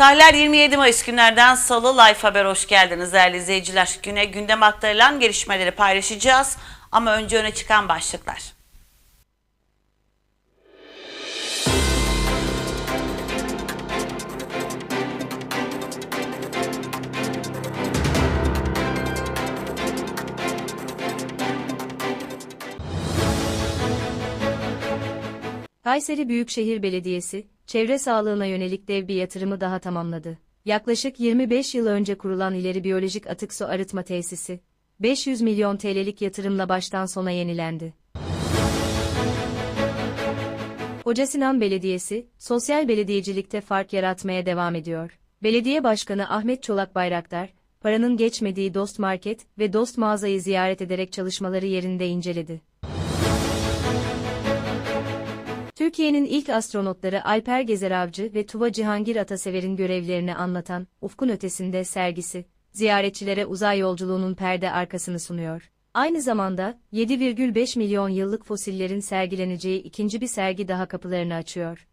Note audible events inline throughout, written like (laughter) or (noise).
Tarihler 27 Mayıs günlerden Salı Life Haber hoş geldiniz değerli izleyiciler. Güne gündem aktarılan gelişmeleri paylaşacağız ama önce öne çıkan başlıklar. Kayseri Büyükşehir Belediyesi, çevre sağlığına yönelik dev bir yatırımı daha tamamladı. Yaklaşık 25 yıl önce kurulan İleri Biyolojik Atık Su Arıtma Tesisi, 500 milyon TL'lik yatırımla baştan sona yenilendi. Hoca Sinan Belediyesi, sosyal belediyecilikte fark yaratmaya devam ediyor. Belediye Başkanı Ahmet Çolak Bayraktar, paranın geçmediği Dost Market ve Dost mağazayı ziyaret ederek çalışmaları yerinde inceledi. Türkiye'nin ilk astronotları Alper Gezer Avcı ve Tuva Cihangir Atasever'in görevlerini anlatan Ufkun Ötesinde sergisi, ziyaretçilere uzay yolculuğunun perde arkasını sunuyor. Aynı zamanda 7,5 milyon yıllık fosillerin sergileneceği ikinci bir sergi daha kapılarını açıyor.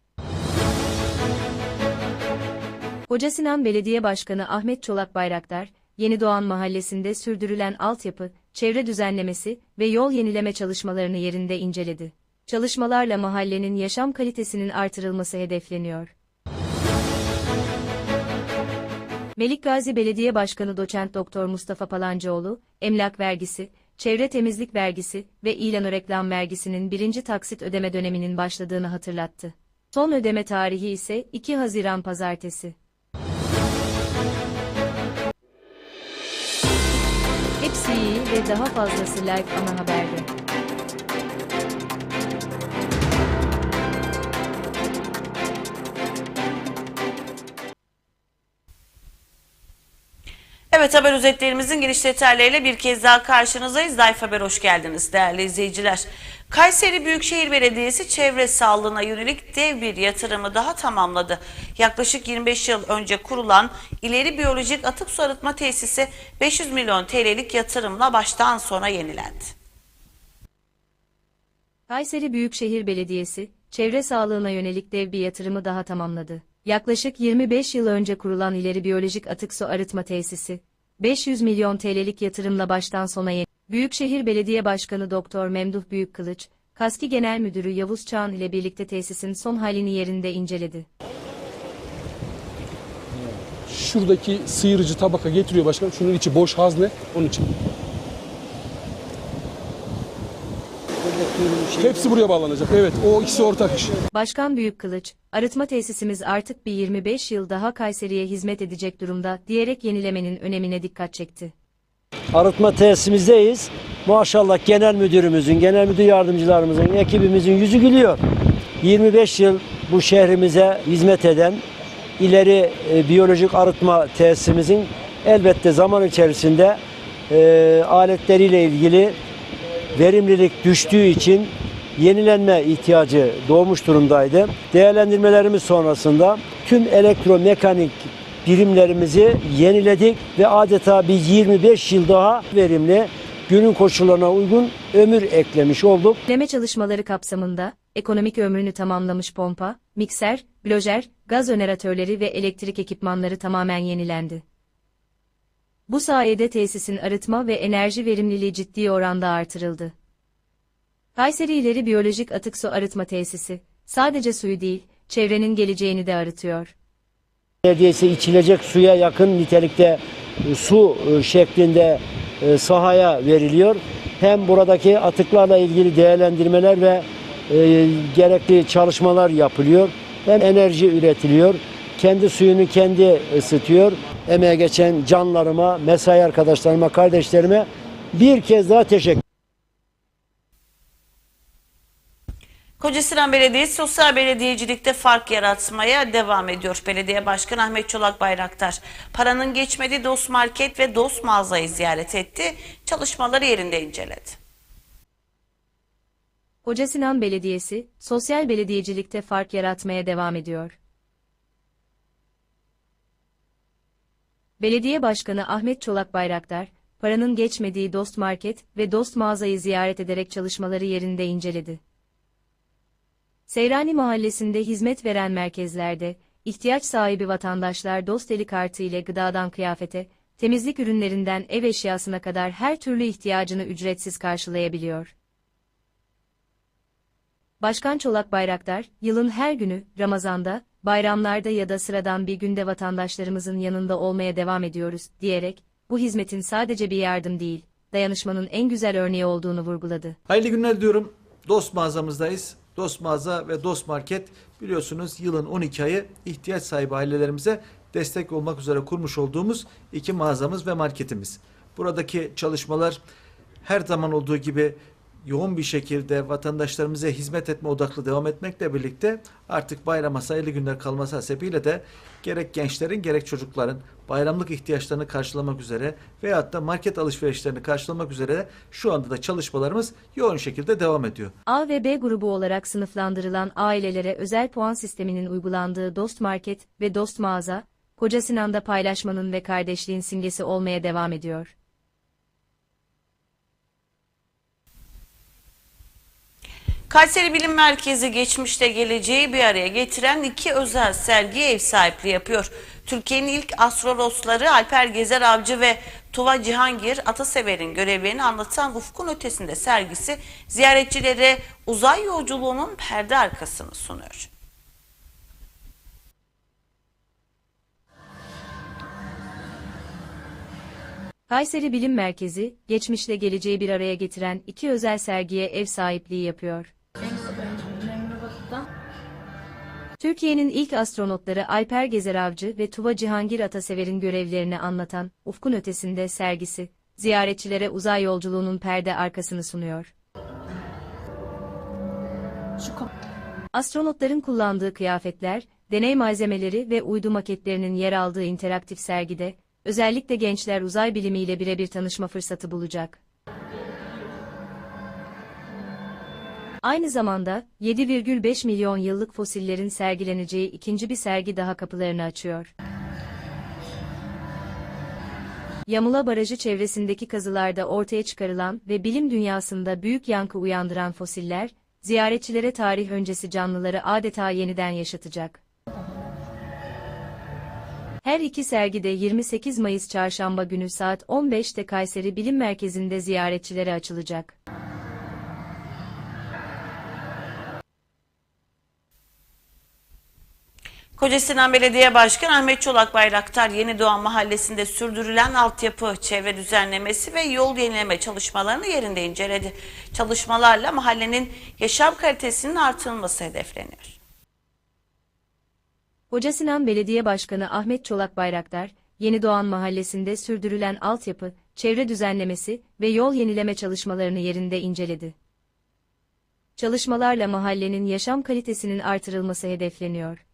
Hoca Sinan Belediye Başkanı Ahmet Çolak Bayraktar, Yeni Doğan Mahallesi'nde sürdürülen altyapı, çevre düzenlemesi ve yol yenileme çalışmalarını yerinde inceledi. Çalışmalarla mahallenin yaşam kalitesinin artırılması hedefleniyor. Melikgazi Belediye Başkanı Doçent Doktor Mustafa Palancıoğlu, emlak vergisi, çevre temizlik vergisi ve ilan reklam vergisinin birinci taksit ödeme döneminin başladığını hatırlattı. Son ödeme tarihi ise 2 Haziran Pazartesi. Hepsi iyi ve daha fazlası Live Ana Haber'de. Evet haber özetlerimizin giriş detaylarıyla bir kez daha karşınızdayız. Life Haber hoş geldiniz değerli izleyiciler. Kayseri Büyükşehir Belediyesi çevre sağlığına yönelik dev bir yatırımı daha tamamladı. Yaklaşık 25 yıl önce kurulan İleri Biyolojik Atık Su Arıtma Tesisi 500 milyon TL'lik yatırımla baştan sona yenilendi. Kayseri Büyükşehir Belediyesi, çevre sağlığına yönelik dev bir yatırımı daha tamamladı. Yaklaşık 25 yıl önce kurulan İleri Biyolojik Atık Su Arıtma Tesisi, 500 milyon TL'lik yatırımla baştan sona yeni. Büyükşehir Belediye Başkanı Doktor Memduh Büyükkılıç, KASKİ Genel Müdürü Yavuz Çağan ile birlikte tesisin son halini yerinde inceledi. Şuradaki sıyırıcı tabaka getiriyor başkanım. Şunun içi boş hazne. Onun için. Hepsi buraya bağlanacak. Evet o ikisi ortak iş. Başkan Büyükkılıç, arıtma tesisimiz artık bir 25 yıl daha Kayseri'ye hizmet edecek durumda diyerek yenilemenin önemine dikkat çekti. arıtma tesisimizdeyiz. Maşallah genel müdürümüzün, genel müdür yardımcılarımızın, ekibimizin yüzü gülüyor. 25 yıl bu şehrimize hizmet eden ileri e, biyolojik arıtma tesisimizin elbette zaman içerisinde e, aletleriyle ilgili verimlilik düştüğü için yenilenme ihtiyacı doğmuş durumdaydı. Değerlendirmelerimiz sonrasında tüm elektromekanik birimlerimizi yeniledik ve adeta bir 25 yıl daha verimli günün koşullarına uygun ömür eklemiş olduk. Yenileme çalışmaları kapsamında, ekonomik ömrünü tamamlamış pompa, mikser, blojer, gaz öneratörleri ve elektrik ekipmanları tamamen yenilendi. Bu sayede tesisin arıtma ve enerji verimliliği ciddi oranda artırıldı. Kayseri İleri Biyolojik Atık Su Arıtma Tesisi, sadece suyu değil, çevrenin geleceğini de arıtıyor. Neredeyse içilecek suya yakın nitelikte e, su e, şeklinde e, sahaya veriliyor. Hem buradaki atıklarla ilgili değerlendirmeler ve gerekli çalışmalar yapılıyor. Hem enerji üretiliyor. Kendi suyunu kendi ısıtıyor. Emeğe geçen canlarıma, mesai arkadaşlarıma, kardeşlerime bir kez daha teşekkür Kocasinan Belediyesi sosyal belediyecilikte fark yaratmaya devam ediyor. Belediye Başkanı Ahmet Çolak Bayraktar paranın geçmediği Dost Market ve Dost mağazayı ziyaret etti. Çalışmaları yerinde inceledi. Hoca Sinan Belediyesi, sosyal belediyecilikte fark yaratmaya devam ediyor. Belediye Başkanı Ahmet Çolak Bayraktar, paranın geçmediği Dost Market ve Dost mağazayı ziyaret ederek çalışmaları yerinde inceledi. Seyrani Mahallesi'nde hizmet veren merkezlerde, ihtiyaç sahibi vatandaşlar Dosteli kartı ile gıdadan kıyafete, temizlik ürünlerinden ev eşyasına kadar her türlü ihtiyacını ücretsiz karşılayabiliyor. Başkan Çolak Bayraktar, yılın her günü, Ramazan'da, bayramlarda ya da sıradan bir günde vatandaşlarımızın yanında olmaya devam ediyoruz, diyerek, bu hizmetin sadece bir yardım değil, dayanışmanın en güzel örneği olduğunu vurguladı. Hayırlı günler diyorum. Dost mağazamızdayız. Dost mağaza ve Dost Market biliyorsunuz yılın 12 ayı ihtiyaç sahibi ailelerimize destek olmak üzere kurmuş olduğumuz iki mağazamız ve marketimiz. Buradaki çalışmalar her zaman olduğu gibi yoğun bir şekilde vatandaşlarımıza hizmet etme odaklı devam etmekle birlikte artık bayrama sayılı günler kalması hasebiyle de gerek gençlerin gerek çocukların bayramlık ihtiyaçlarını karşılamak üzere veyahut da market alışverişlerini karşılamak üzere şu anda da çalışmalarımız yoğun şekilde devam ediyor. A ve B grubu olarak sınıflandırılan ailelere özel puan sisteminin uygulandığı Dost Market ve Dost Mağaza, Koca Sinan'da paylaşmanın ve kardeşliğin simgesi olmaya devam ediyor. Kayseri Bilim Merkezi geçmişte geleceği bir araya getiren iki özel sergi ev sahipliği yapıyor. Türkiye'nin ilk astrolotları Alper Gezer Avcı ve Tuva Cihangir Atasever'in görevlerini anlatan Ufkun Ötesinde sergisi ziyaretçilere uzay yolculuğunun perde arkasını sunuyor. Kayseri Bilim Merkezi, geçmişle geleceği bir araya getiren iki özel sergiye ev sahipliği yapıyor. Türkiye'nin ilk astronotları Alper Gezer Avcı ve Tuva Cihangir Atasever'in görevlerini anlatan Ufkun Ötesinde sergisi, ziyaretçilere uzay yolculuğunun perde arkasını sunuyor. Astronotların kullandığı kıyafetler, deney malzemeleri ve uydu maketlerinin yer aldığı interaktif sergide, özellikle gençler uzay bilimiyle birebir tanışma fırsatı bulacak. Aynı zamanda 7,5 milyon yıllık fosillerin sergileneceği ikinci bir sergi daha kapılarını açıyor. Yamula Barajı çevresindeki kazılarda ortaya çıkarılan ve bilim dünyasında büyük yankı uyandıran fosiller, ziyaretçilere tarih öncesi canlıları adeta yeniden yaşatacak. Her iki sergi de 28 Mayıs Çarşamba günü saat 15'te Kayseri Bilim Merkezi'nde ziyaretçilere açılacak. Kocasinan Belediye Başkanı Ahmet Çolak Bayraktar Yeni Doğan Mahallesi'nde sürdürülen altyapı, çevre düzenlemesi ve yol yenileme çalışmalarını yerinde inceledi. Çalışmalarla mahallenin yaşam kalitesinin artırılması hedefleniyor. Hoca Sinan Belediye Başkanı Ahmet Çolak Bayraktar, Yeni Doğan Mahallesi'nde sürdürülen altyapı, çevre düzenlemesi ve yol yenileme çalışmalarını yerinde inceledi. Çalışmalarla mahallenin yaşam kalitesinin artırılması hedefleniyor.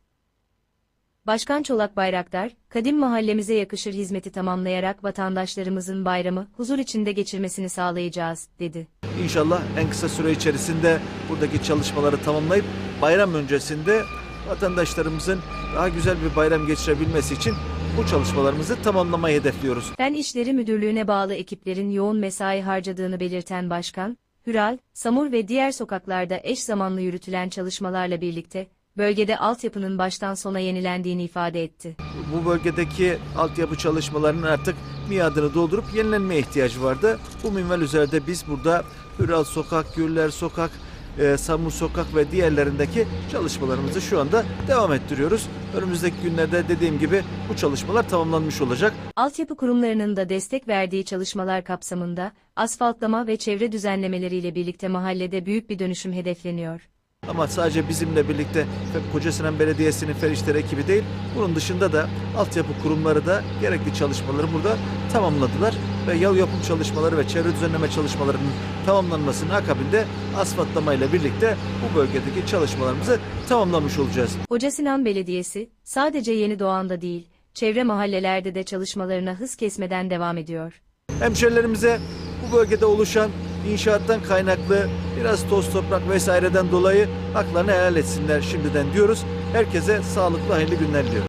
Başkan Çolak Bayraktar, kadim mahallemize yakışır hizmeti tamamlayarak vatandaşlarımızın bayramı huzur içinde geçirmesini sağlayacağız, dedi. İnşallah en kısa süre içerisinde buradaki çalışmaları tamamlayıp bayram öncesinde vatandaşlarımızın daha güzel bir bayram geçirebilmesi için bu çalışmalarımızı tamamlamayı hedefliyoruz. Fen İşleri Müdürlüğü'ne bağlı ekiplerin yoğun mesai harcadığını belirten başkan, Hüral, Samur ve diğer sokaklarda eş zamanlı yürütülen çalışmalarla birlikte, bölgede altyapının baştan sona yenilendiğini ifade etti. Bu bölgedeki altyapı çalışmalarının artık miadını doldurup yenilenmeye ihtiyacı vardı. Bu minval üzerinde biz burada Hüral Sokak, Güller Sokak, e, Samur Sokak ve diğerlerindeki çalışmalarımızı şu anda devam ettiriyoruz. Önümüzdeki günlerde dediğim gibi bu çalışmalar tamamlanmış olacak. Altyapı kurumlarının da destek verdiği çalışmalar kapsamında, asfaltlama ve çevre düzenlemeleriyle birlikte mahallede büyük bir dönüşüm hedefleniyor. Ama sadece bizimle birlikte Kocasinan Belediyesi'nin Ferişler ekibi değil, bunun dışında da altyapı kurumları da gerekli çalışmaları burada tamamladılar. Ve yol yapım çalışmaları ve çevre düzenleme çalışmalarının tamamlanmasının akabinde asfaltlamayla birlikte bu bölgedeki çalışmalarımızı tamamlamış olacağız. Hoca Sinan Belediyesi, sadece Yeni Doğan'da değil, çevre mahallelerde de çalışmalarına hız kesmeden devam ediyor. Hemşerilerimize bu bölgede oluşan inşaattan kaynaklı biraz toz toprak vesaireden dolayı haklarını helal etsinler şimdiden diyoruz. Herkese sağlıklı hayırlı günler diliyorum.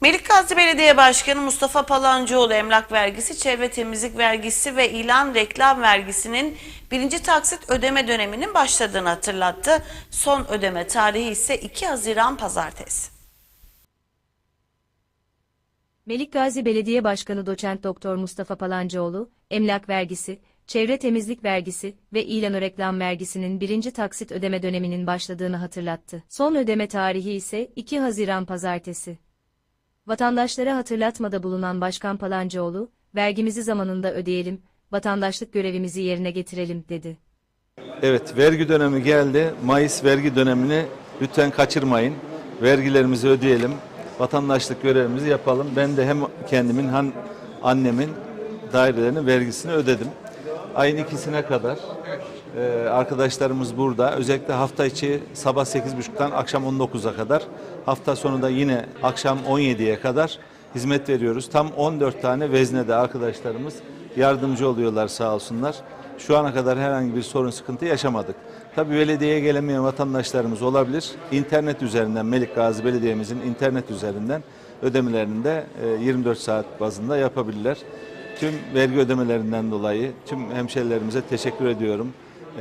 Melikgazi Belediye Başkanı Mustafa Palancıoğlu emlak vergisi, çevre temizlik vergisi ve ilan reklam vergisinin birinci taksit ödeme döneminin başladığını hatırlattı. Son ödeme tarihi ise 2 Haziran Pazartesi. Melikgazi Belediye Başkanı Doçent Doktor Mustafa Palancıoğlu, emlak vergisi, çevre temizlik vergisi ve ilanı reklam vergisinin birinci taksit ödeme döneminin başladığını hatırlattı. Son ödeme tarihi ise 2 Haziran Pazartesi. Vatandaşlara hatırlatmada bulunan Başkan Palancıoğlu, vergimizi zamanında ödeyelim, vatandaşlık görevimizi yerine getirelim dedi. Evet, vergi dönemi geldi. Mayıs vergi dönemini lütfen kaçırmayın. Vergilerimizi ödeyelim. Vatandaşlık görevimizi yapalım. Ben de hem kendimin hem annemin dairelerinin vergisini ödedim. Ayın ikisine kadar e, arkadaşlarımız burada. Özellikle hafta içi sabah 8.30'dan akşam 19'a kadar. Hafta sonu da yine akşam 17'ye kadar hizmet veriyoruz. Tam 14 tane veznede arkadaşlarımız yardımcı oluyorlar sağ olsunlar. Şu ana kadar herhangi bir sorun sıkıntı yaşamadık. Tabii belediyeye gelemeyen vatandaşlarımız olabilir. İnternet üzerinden Melik Gazi Belediye'mizin internet üzerinden ödemelerini de e, 24 saat bazında yapabilirler. Tüm vergi ödemelerinden dolayı tüm hemşerilerimize teşekkür ediyorum.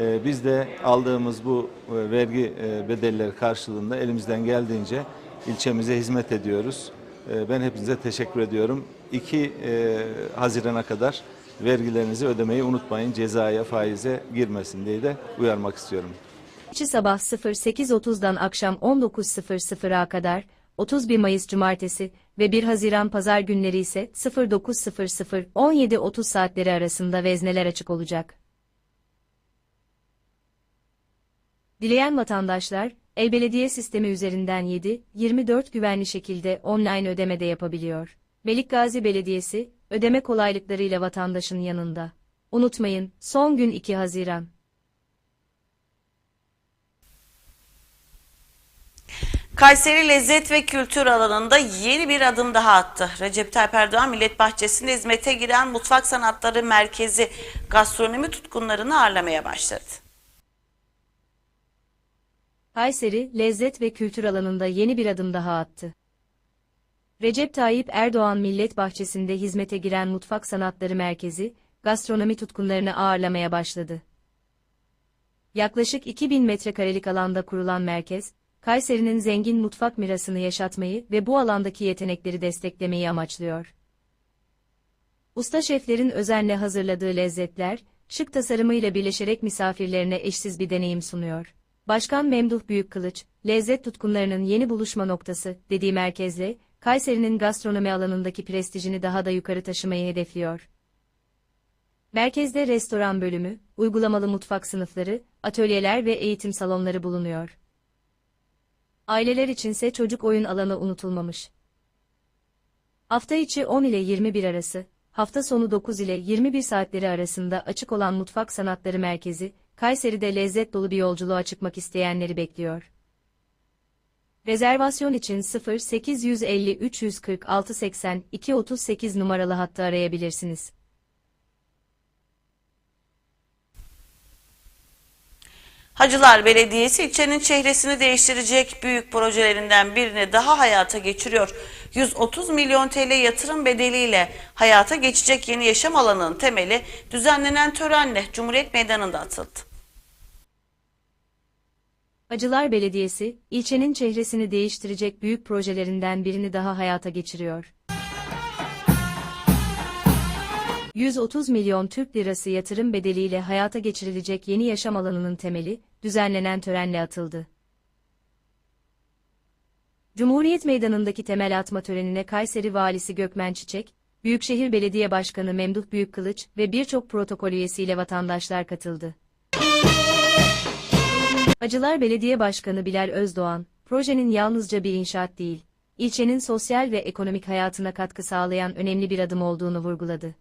E, Biz de aldığımız bu e, vergi e, bedelleri karşılığında elimizden geldiğince ilçemize hizmet ediyoruz. E, Ben hepinize teşekkür ediyorum. 2 Haziran'a kadar vergilerinizi ödemeyi unutmayın. Cezaya, faize girmesin diye de uyarmak istiyorum. İçi sabah 08.30'dan akşam 19.00'a kadar, 31 Mayıs Cumartesi ve 1 Haziran Pazar günleri ise 09.00-17.30 saatleri arasında vezneler açık olacak. Dileyen vatandaşlar, el-belediye sistemi üzerinden 7-24 güvenli şekilde online ödeme de yapabiliyor. Melikgazi Belediyesi, ödeme kolaylıklarıyla vatandaşın yanında. Unutmayın, son gün 2 Haziran. Kayseri lezzet ve kültür alanında yeni bir adım daha attı. Recep Tayyip Erdoğan Millet Bahçesi'nde hizmete giren Mutfak Sanatları Merkezi gastronomi tutkunlarını ağırlamaya başladı. Kayseri, lezzet ve kültür alanında yeni bir adım daha attı. Recep Tayyip Erdoğan Millet Bahçesi'nde hizmete giren Mutfak Sanatları Merkezi, gastronomi tutkunlarını ağırlamaya başladı. Yaklaşık 2000 metrekarelik alanda kurulan merkez, Kayseri'nin zengin mutfak mirasını yaşatmayı ve bu alandaki yetenekleri desteklemeyi amaçlıyor. Usta şeflerin özenle hazırladığı lezzetler, şık tasarımıyla birleşerek misafirlerine eşsiz bir deneyim sunuyor. Başkan Memduh Büyükkılıç, lezzet tutkunlarının yeni buluşma noktası dediği merkezle, Kayseri'nin gastronomi alanındaki prestijini daha da yukarı taşımayı hedefliyor. Merkezde restoran bölümü, uygulamalı mutfak sınıfları, atölyeler ve eğitim salonları bulunuyor. Aileler içinse çocuk oyun alanı unutulmamış. Hafta içi 10 ile 21 arası, hafta sonu 9 ile 21 saatleri arasında açık olan Mutfak Sanatları Merkezi, Kayseri'de lezzet dolu bir yolculuğa çıkmak isteyenleri bekliyor. Rezervasyon için 0850 346 82 38 numaralı hattı arayabilirsiniz. Hacılar Belediyesi ilçenin çehresini değiştirecek büyük projelerinden birini daha hayata geçiriyor. 130 milyon TL yatırım bedeliyle hayata geçecek yeni yaşam alanının temeli düzenlenen törenle Cumhuriyet Meydanı'nda atıldı. Hacılar Belediyesi, ilçenin çehresini değiştirecek büyük projelerinden birini daha hayata geçiriyor. 130 milyon Türk lirası yatırım bedeliyle hayata geçirilecek yeni yaşam alanının temeli, düzenlenen törenle atıldı. Cumhuriyet Meydanı'ndaki temel atma törenine Kayseri Valisi Gökmen Çiçek, Büyükşehir Belediye Başkanı Memduh Büyükkılıç ve birçok protokol üyesiyle vatandaşlar katıldı. Hacılar Belediye Başkanı Bilal Özdoğan, projenin yalnızca bir inşaat değil, ilçenin sosyal ve ekonomik hayatına katkı sağlayan önemli bir adım olduğunu vurguladı.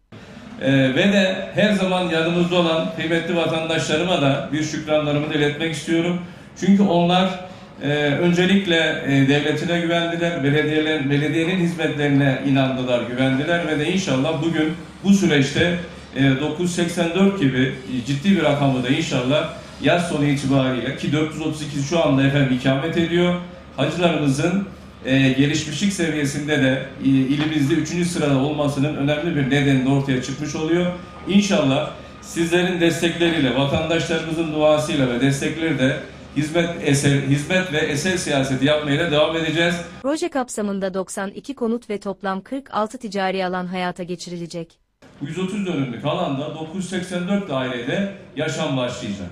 Ee, ve de her zaman yanımızda olan kıymetli vatandaşlarıma da bir şükranlarımı iletmek istiyorum. Çünkü onlar e, öncelikle e, devletine güvendiler, belediyeler, belediyenin hizmetlerine inandılar, güvendiler ve de inşallah bugün bu süreçte e, 984 gibi ciddi bir rakamı da inşallah yaz sonu itibariyle ki 438 şu anda efendim ikamet ediyor. Hacılarımızın e, gelişmişlik seviyesinde de e, ilimizde 3. sırada olmasının önemli bir nedeni de ortaya çıkmış oluyor. İnşallah sizlerin destekleriyle, vatandaşlarımızın duasıyla ve destekleri de hizmet eser, hizmet ve eser siyaseti yapmaya da devam edeceğiz. Proje kapsamında 92 konut ve toplam 46 ticari alan hayata geçirilecek. 130 dönümlük alanda 984 dairede yaşam başlayacak.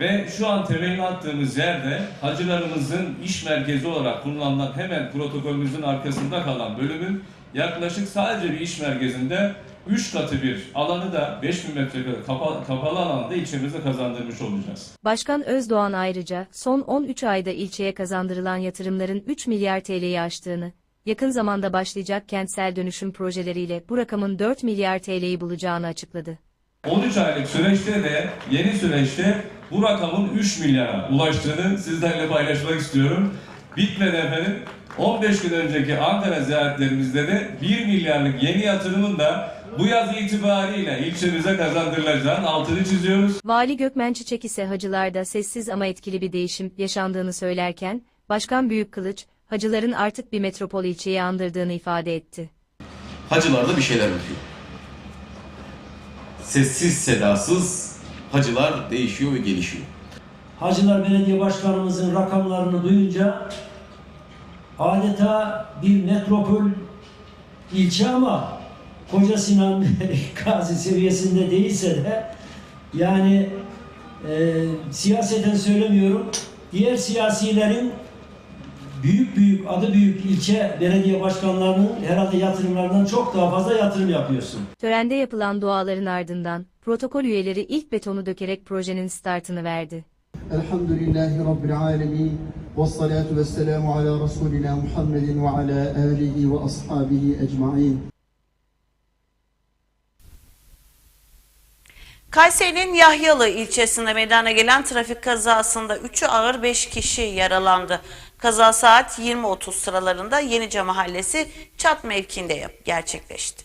Ve şu an temelini attığımız yerde hacılarımızın iş merkezi olarak kullanılan hemen protokolümüzün arkasında kalan bölümün yaklaşık sadece bir iş merkezinde 3 katı bir alanı da 5000 metrekare kapalı, kapalı alanda ilçemize kazandırmış olacağız. Başkan Özdoğan ayrıca son 13 ayda ilçeye kazandırılan yatırımların 3 milyar TL'yi aştığını, yakın zamanda başlayacak kentsel dönüşüm projeleriyle bu rakamın 4 milyar TL'yi bulacağını açıkladı. 13 aylık süreçte de yeni süreçte bu rakamın 3 milyara ulaştığını sizlerle paylaşmak istiyorum. Bitmedi efendim. 15 gün önceki Ankara ziyaretlerimizde de 1 milyarlık yeni yatırımın da bu yaz itibariyle ilçemize kazandırılacağının altını çiziyoruz. Vali Gökmen Çiçek ise hacılarda sessiz ama etkili bir değişim yaşandığını söylerken, Başkan Büyükkılıç, hacıların artık bir metropol ilçeyi andırdığını ifade etti. hacılarda bir şeyler oluyor. Sessiz sedasız hacılar değişiyor ve gelişiyor. Hacılar Belediye Başkanımızın rakamlarını duyunca adeta bir metropol ilçe ama Koca Sinan (laughs) Gazi seviyesinde değilse de yani e, siyaseten söylemiyorum diğer siyasilerin büyük büyük adı büyük ilçe belediye başkanlarının herhalde yatırımlarından çok daha fazla yatırım yapıyorsun. Törende yapılan duaların ardından protokol üyeleri ilk betonu dökerek projenin startını verdi. Elhamdülillahi Rabbil alemin ve salatu ve selamu ala Resulina Muhammedin ve ala alihi ve ashabihi ecma'in. Kayseri'nin Yahyalı ilçesinde meydana gelen trafik kazasında 3'ü ağır 5 kişi yaralandı. Kaza saat 20.30 sıralarında Yenice Mahallesi Çat mevkiinde gerçekleşti.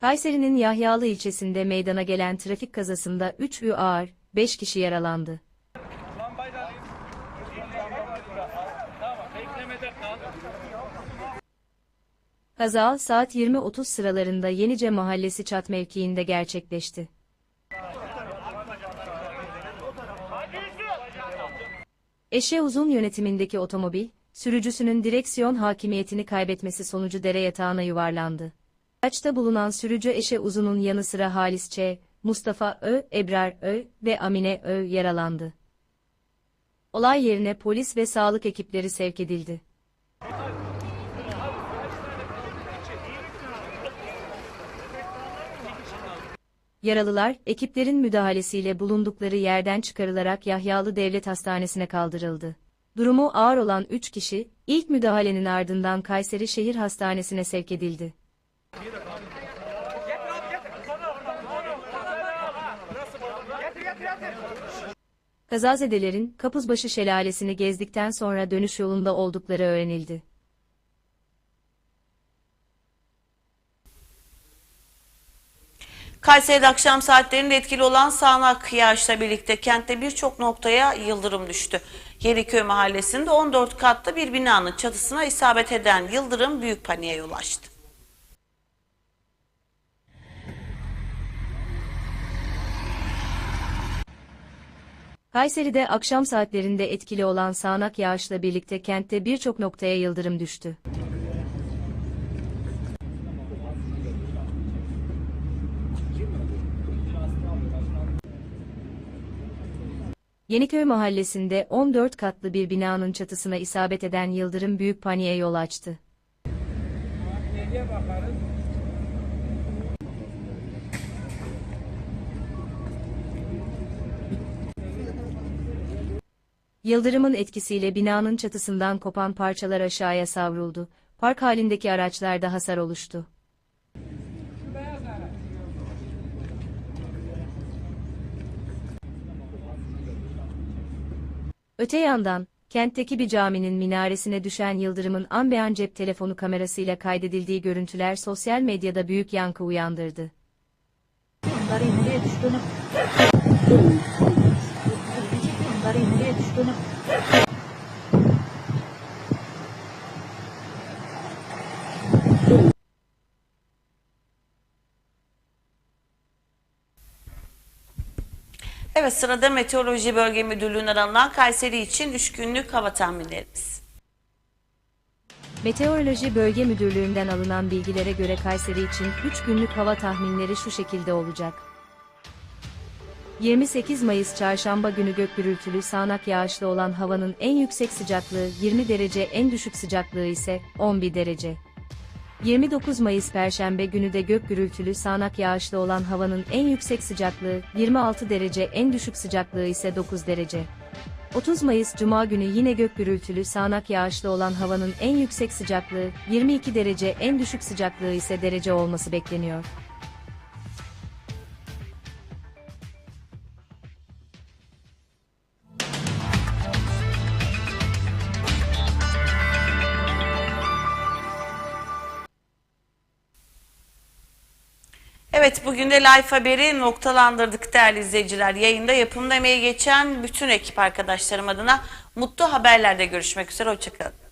Kayseri'nin Yahyalı ilçesinde meydana gelen trafik kazasında 3 ü ağır, 5 kişi yaralandı. Kaza saat 20.30 sıralarında Yenice Mahallesi Çat mevkiinde gerçekleşti. Eşe uzun yönetimindeki otomobil, sürücüsünün direksiyon hakimiyetini kaybetmesi sonucu dere yatağına yuvarlandı. Araçta bulunan sürücü Eşe Uzun'un yanı sıra Halis Ç, Mustafa Ö, Ebrar Ö ve Amine Ö yaralandı. Olay yerine polis ve sağlık ekipleri sevk edildi. Yaralılar, ekiplerin müdahalesiyle bulundukları yerden çıkarılarak Yahyalı Devlet Hastanesi'ne kaldırıldı. Durumu ağır olan 3 kişi, ilk müdahalenin ardından Kayseri Şehir Hastanesi'ne sevk edildi. Kazazedelerin Kapuzbaşı Şelalesi'ni gezdikten sonra dönüş yolunda oldukları öğrenildi. Kayseri'de akşam saatlerinde etkili olan sağanak yağışla birlikte kentte birçok noktaya yıldırım düştü. Yeniköy mahallesinde 14 katlı bir binanın çatısına isabet eden yıldırım büyük paniğe yol açtı. Kayseri'de akşam saatlerinde etkili olan sağanak yağışla birlikte kentte birçok noktaya yıldırım düştü. Yeniköy mahallesinde 14 katlı bir binanın çatısına isabet eden yıldırım büyük paniğe yol açtı. Yıldırımın etkisiyle binanın çatısından kopan parçalar aşağıya savruldu. Park halindeki araçlarda hasar oluştu. Öte yandan, kentteki bir caminin minaresine düşen yıldırımın anbean cep telefonu kamerasıyla kaydedildiği görüntüler sosyal medyada büyük yankı uyandırdı. Evet sırada Meteoroloji Bölge Müdürlüğü'nden alınan Kayseri için 3 günlük hava tahminlerimiz. Meteoroloji Bölge Müdürlüğü'nden alınan bilgilere göre Kayseri için 3 günlük hava tahminleri şu şekilde olacak. 28 Mayıs Çarşamba günü gök gürültülü sağanak yağışlı olan havanın en yüksek sıcaklığı 20 derece en düşük sıcaklığı ise 11 derece. 29 Mayıs Perşembe günü de gök gürültülü sağanak yağışlı olan havanın en yüksek sıcaklığı 26 derece en düşük sıcaklığı ise 9 derece. 30 Mayıs Cuma günü yine gök gürültülü sağanak yağışlı olan havanın en yüksek sıcaklığı 22 derece en düşük sıcaklığı ise derece olması bekleniyor. Evet bugün de Life Haber'i noktalandırdık değerli izleyiciler. Yayında yapımda emeği geçen bütün ekip arkadaşlarım adına mutlu haberlerde görüşmek üzere. Hoşçakalın.